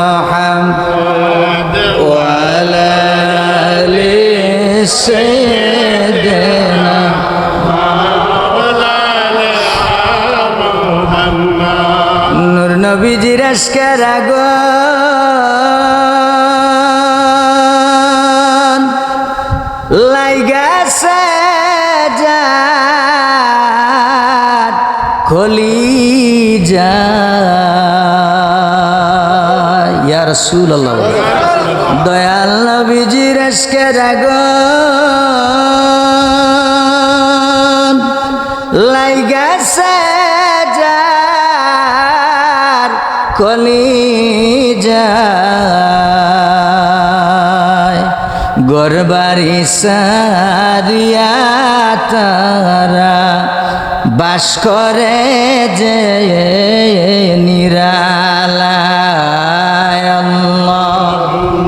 محمد وعلى آل سيدنا নূর নবীজির আজকের আগুন লাইগাছে যার খলি যা ইয়া রাসূলুল্লাহ দয়াল নবীজির আজকের আগুন লাইগাছে যার কলি যায় গরবারি সারিয়া তারা বাস করে যে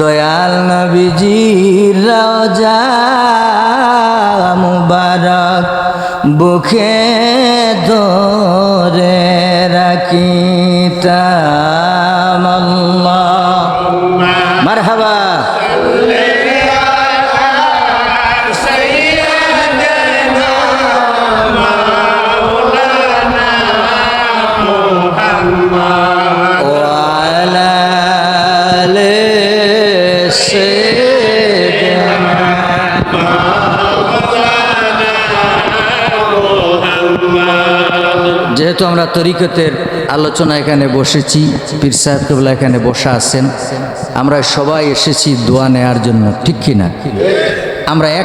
দয়াল নবীজির রাজা মুবারক বুখে ধরে রাখিতাম আল্লাহ। মারহাবা। যেহেতু আমরা তরিকতের আলোচনা এখানে বসেছি, পীর সাহেব কেবলা এখানে বসা আছেন, আমরা সবাই এসেছি দোয়া নেয়ার জন্য, ঠিক কিনা? আমরা এক